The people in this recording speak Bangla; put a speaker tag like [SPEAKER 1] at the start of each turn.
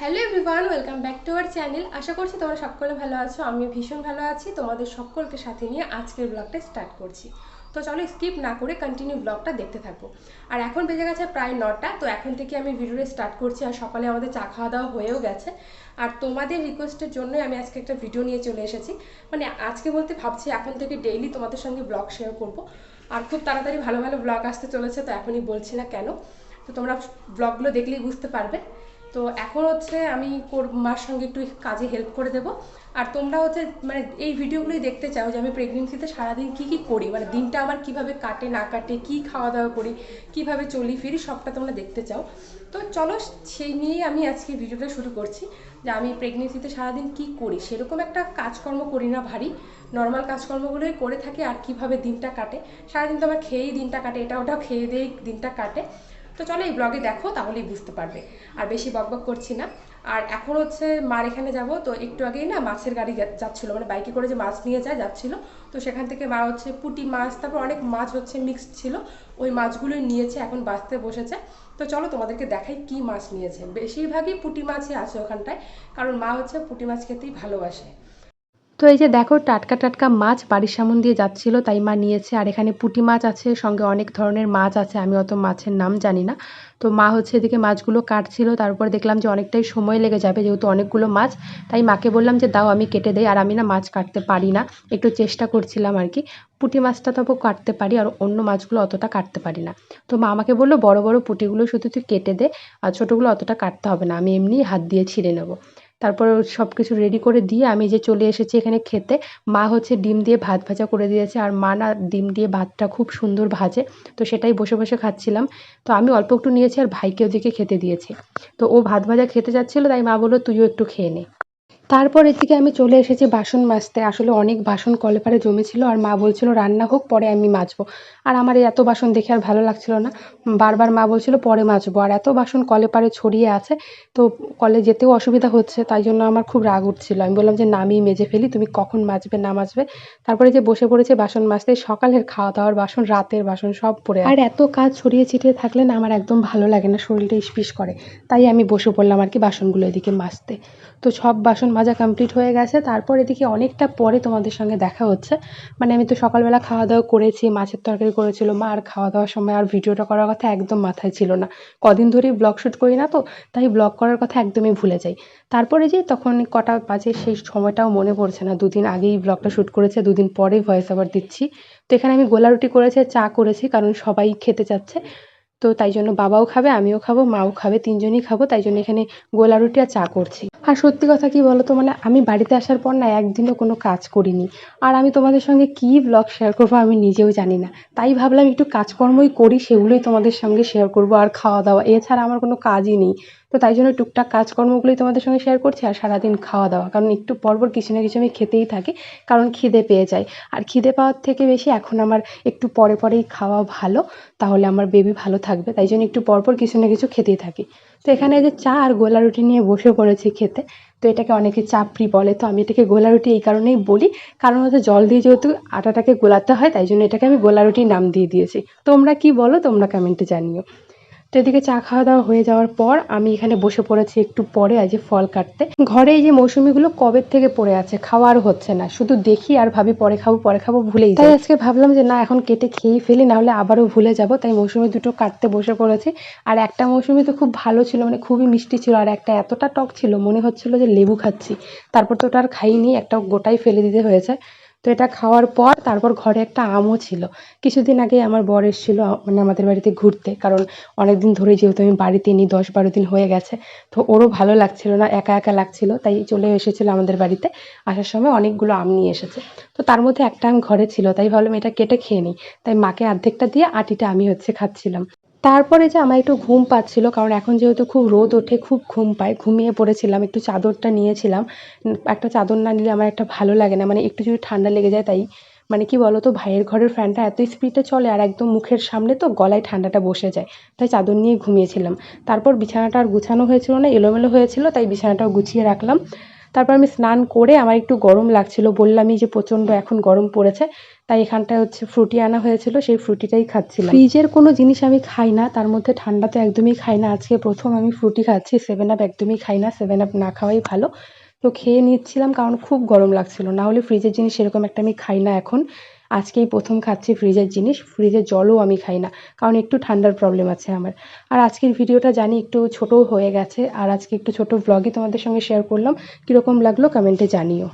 [SPEAKER 1] Hello everyone welcome back to our channel আশা করছি তোমরা সকলে ভালো আছো আমি ভীষণ ভালো আছি। তোমাদের সকলকে সাথে নিয়ে আজকের ব্লগটা স্টার্ট করছি। তো চলো স্কিপ না করে কন্টিনিউ ব্লগটা দেখতে থাকো। আর এখন বেজে গেছে প্রায় নটা, তো এখন থেকে আমি ভিডিওটা স্টার্ট করছি আর সকালে আমাদের চা খাওয়া দাওয়া হয়েও গেছে। আর তোমাদের রিকোয়েস্টের জন্যই আমি আজকে একটা ভিডিও নিয়ে চলে এসেছি। মানে আজকে বলতে ভাবছি এখন থেকে ডেইলি তোমাদের সঙ্গে ব্লগ শেয়ার করব। আর খুব তাড়াতাড়ি ভালো ভালো ব্লগ আসতে চলেছে, তো এখনই বলছি না কেন। তো তোমরা ব্লগগুলো দেখলেই বুঝতে পারবে। তো এখন হচ্ছে আমি মার সঙ্গে একটু কাজে হেল্প করে দেব। আর তোমরা হচ্ছে মানে এই ভিডিওগুলোই দেখতে চাও যে আমি প্রেগনেন্সিতে সারাদিন কি কি করি? মানে দিনটা আমার কীভাবে কাটে, না কাটে, কি খাওয়া দাওয়া করি, কীভাবে চলি, ফিরি, সবটা তোমরা দেখতে চাও। তো চলো সেই নিয়েই আমি আজকে ভিডিওটা শুরু করছি, যে আমি প্রেগনেন্সিতে সারাদিন কি করি? সেরকম একটা কাজকর্ম করি না ভারী। নর্মাল কাজকর্মগুলোই করে থাকি, আর কীভাবে দিনটা কাটে? সারাদিন তো আমার খেয়েই দিনটা কাটে, এটা ওটা খেয়ে দিয়েই দিনটা কাটে। তো চলো এই ব্লগে দেখো, তাহলেই বুঝতে পারবে। আর বেশি বকবক করছি না। আর এখন হচ্ছে মার এখানে যাব, তো একটু আগেই না মাছের গাড়ি যাচ্ছিল মানে বাইকে করে যে মাছ নিয়ে যায় যাচ্ছিল। তো সেখান থেকে মা হচ্ছে পুটি মাছ, তারপর অনেক মাছ হচ্ছে মিক্সড ছিল। ওই মাছগুলোই নিয়েছে, এখন বাঁচতে বসেছে। তো চলো তোমাদেরকে দেখাই কি মাছ নিয়েছে। বেশিরভাগই পুটি মাছই আছে ওখানটায়, কারণ মা হচ্ছে পুঁটি মাছ খেতেই ভালোবাসে। তো এই যে দেখো টাটকা টাটকা মাছ বাড়ির সামন দিয়ে যাচ্ছিল, তাই মা নিয়েছে। আর এখানে পুটি মাছ আছে, সঙ্গে অনেক ধরনের মাছ আছে, আমি অত মাছের নাম জানি না। তো মা হচ্ছে এদিকে মাছগুলো কাটছিল, তারপর দেখলাম যে অনেকটাই সময় লেগে যাবে যেহেতু অনেকগুলো মাছ। তাই মাকে বললাম যে দাও আমি কেটে দেই, আর আমি না মাছ কাটতে পারি না, একটু চেষ্টা করছিলাম আর কি। পুঁটি মাছটা তবু কাটতে পারি, আর অন্য মাছগুলো অতটা কাটতে পারি না। তো মা আমাকে বলল, বড় বড় পুঁটিগুলো শুধু তুই কেটে দে, আর ছোটোগুলো অতটা কাটতে হবে না, আমি এমনি হাত দিয়ে ছিঁড়ে নেব। তারপর সব কিছু রেডি করে দিয়ে আমি যে চলে এসেছি এখানে খেতে, মা হচ্ছে ডিম দিয়ে ভাত ভাজা করে দিয়েছে আর মা না ডিম দিয়ে ভাতটা খুব সুন্দর ভাজে। তো সেটাই বসে বসে খাচ্ছিলাম। তো আমি অল্প একটু নিয়েছি আর ভাইকে ওদিকে খেতে দিয়েছি। তো ও ভাত ভাজা খেতে যাচ্ছিল, তাই মা বলল, তুইও একটু খেয়ে নে। তারপর এদিকে আমি চলে এসেছি বাসন মাজতে। আসলে অনেক বাসন কলে পারে জমেছিল আর মা বলছিল, রান্না হোক, পরে আমি মাজবো। আর আমার এই এত বাসন দেখে আর ভালো লাগছিল না। বারবার মা বলছিল, পরে মাজবো। আর এত বাসন কলে পারে ছড়িয়ে আছে, তো কলে যেতেও অসুবিধা হচ্ছে, তাই জন্য আমার খুব রাগ উঠছিল। আমি বললাম যে না আমি মেজে ফেলি, তুমি কখন মাজবে, না মাজবে? তারপরে যে বসে পড়েছে বাসন মাজতে, সকালের খাওয়া দাওয়ার বাসন, রাতের বাসন সব আছে। আর এত কাজ ছড়িয়ে ছিটিয়ে থাকলে না আমার একদম ভালো লাগে না, শরীরটা ইসপিস করে। তাই আমি বসে পড়লাম আর কি বাসনগুলো এদিকে মাজতে। তো সব বাসন মাজা কমপ্লিট হয়ে গেছে। তারপর এদিকে অনেকটা পরে তোমাদের সঙ্গে দেখা হচ্ছে। মানে আমি তো সকালবেলা খাওয়া দাওয়া করেছি, মাছের তরকারি করেছিল মা, আর খাওয়া দাওয়ার সময় আর ভিডিওটা করার কথা একদম মাথায় ছিল না। কদিন ধরেই ব্লগ শ্যুট করি না তো, তাই ব্লগ করার কথা একদমই ভুলে যাই। তারপরে যে তখন কটা বাজে সেই সময়টাও মনে পড়ছে না। দুদিন আগেই ব্লগটা শ্যুট করেছে, দুদিন পরেই ভয়েস আবার দিচ্ছি। তো এখানে আমি গোলা রুটি করেছি চা করেছি, কারণ সবাই খেতে চাচ্ছে। তো তাই জন্য বাবাও খাবে, আমিও খাব, মাও খাবে, তিনজনই খাব, তাই জন্য এখানে গোলা রুটি আর চা করছি। আর সত্যি কথা কি বলো তো মানে আমি বাড়িতে আসার পর না একদিনও কোনো কাজ করিনি। আর আমি তোমাদের সঙ্গে কি ব্লগ শেয়ার করব আমি নিজেও জানি না। তাই ভাবলাম একটু কাজকর্মই করি, সেগুলোই তোমাদের সঙ্গে শেয়ার করব আর খাওয়া দাওয়া এছাড়া আমার কোনো কাজই নেই। তো তাই জন্য টুকটাক কাজকর্মগুলোই তোমাদের সঙ্গে শেয়ার করছি আর সারাদিন খাওয়া দাওয়া। কারণ একটু পরপর কিছু না কিছু আমি খেতেই থাকি, কারণ খিদে পেয়ে যায়। আর খিদে পাওয়ার থেকে বেশি এখন আমার একটু পরে পরেই খাওয়া ভালো, তাহলে আমার বেবি ভালো থাকবে, তাই জন্য একটু পরপর কিছু না কিছু খেতেই থাকি। তো এখানে যে চা আর গোলা রুটি নিয়ে বসে পড়েছি খেতে, তো এটাকে অনেকে চাপড়ি বলে, তো আমি এটাকে গোলা রুটি এই কারণেই বলি, কারণ হচ্ছে জল দিয়ে যেহেতু আটাটাকে গোলাতে হয়, তাই জন্য এটাকে আমি গোলা রুটির নাম দিয়ে দিয়েছি। তোমরা কি বলো, তোমরা কমেন্টে জানিও। তো এদিকে চা খাওয়া দাওয়া হয়ে যাওয়ার পর আমি এখানে বসে পড়েছি একটু পরে আজ ফল কাটতে। ঘরে এই যে মৌসুমিগুলো কবে থেকে পড়ে আছে খাওয়া আর হচ্ছে না, শুধু দেখি আর ভাবি পরে খাব পরে খাব ভুলেই তাই আজকে ভাবলাম যে না, এখন কেটে খেয়েই ফেলি না হলে আবারও ভুলে যাব, তাই মৌসুমি দুটো কাটতে বসে পড়েছি। আর একটা মৌসুমি তো খুব ভালো ছিল মানে খুবই মিষ্টি ছিল, আর একটা এতটা টক ছিল, মনে হচ্ছিল যে লেবু খাচ্ছি। তারপর তো ওটা আর খাইনি, একটা গোটাই ফেলে দিতে হয়েছে। তো এটা খাওয়ার পর তারপর ঘরে একটা আমও ছিল। কিছুদিন আগে আমার বর এসেছিল মানে আমাদের বাড়িতে ঘুরতে। কারণ অনেক দিন ধরে যেহেতু আমি বাড়িতে নিই, দশ বারো দিন হয়ে গেছে, তো ওরও ভালো লাগছিল না, একা একা লাগছিল, তাই চলে এসেছিল আমাদের বাড়িতে। আসার সময় অনেকগুলো আম নিয়ে এসেছে। তো তার মধ্যে একটা আম ঘরে ছিল, তাই ভাবলাম এটা কেটে খেয়ে নিই। তাই মাকে অর্ধেকটা দিয়ে আটিটা আমি হচ্ছে খাচ্ছিলাম। তারপরে যে আমার একটু ঘুম পাচ্ছিল, কারণ এখন যেহেতু খুব রোদ ওঠে, খুব ঘুম পায়, ঘুমিয়ে পড়েছিলাম, একটু চাদরটা নিয়েছিলাম। একটা চাদর না নিলে আমার একটা ভালো লাগে না মানে একটু যদি ঠান্ডা লেগে যায় তাই মানে কি বলতো, ভাইয়ের ঘরের ফ্যানটা এত স্পিডে চলে আর একদম মুখের সামনে তো গলায় ঠান্ডাটা বসে যায়, তাই চাদর নিয়ে ঘুমিয়েছিলাম। তারপর বিছানাটা আর গুছানো হয়েছিল না, এলোমেলো হয়েছিল, তাই বিছানাটাও গুছিয়ে রাখলাম। তারপর আমি স্নান করে আমার একটু গরম লাগছিল, বললামই যে প্রচণ্ড এখন গরম পড়েছে, তাই এখানটায় হচ্ছে ফ্রুটি আনা হয়েছিল, সেই ফ্রুটিটাই খাচ্ছিলাম। ফ্রিজের কোনো জিনিস আমি খাই না, তার মধ্যে ঠান্ডা তো একদমই খাই না, আজকে প্রথম আমি ফ্রুটি খাচ্ছি সেভেন আপ একদমই খাই না সেভেন আপ না খাওয়াই ভালো। তো খেয়ে নিচ্ছিলাম, কারণ খুব গরম লাগছিল, না হলে ফ্রিজের জিনিস সেরকম একটা আমি খাই না এখন। আজকেই প্রথম খাচ্ছি ফ্রিজের জিনিস ফ্রিজের জলও আমি খাই না, কারণ একটু ঠান্ডার প্রবলেম আছে আমার। আর আজকের ভিডিওটা জানি একটু ছোটও হয়ে গেছে, আর আজকে একটু ছোট ব্লগই তোমাদের সঙ্গে শেয়ার করলাম, কীরকম লাগল কমেন্টে জানিও।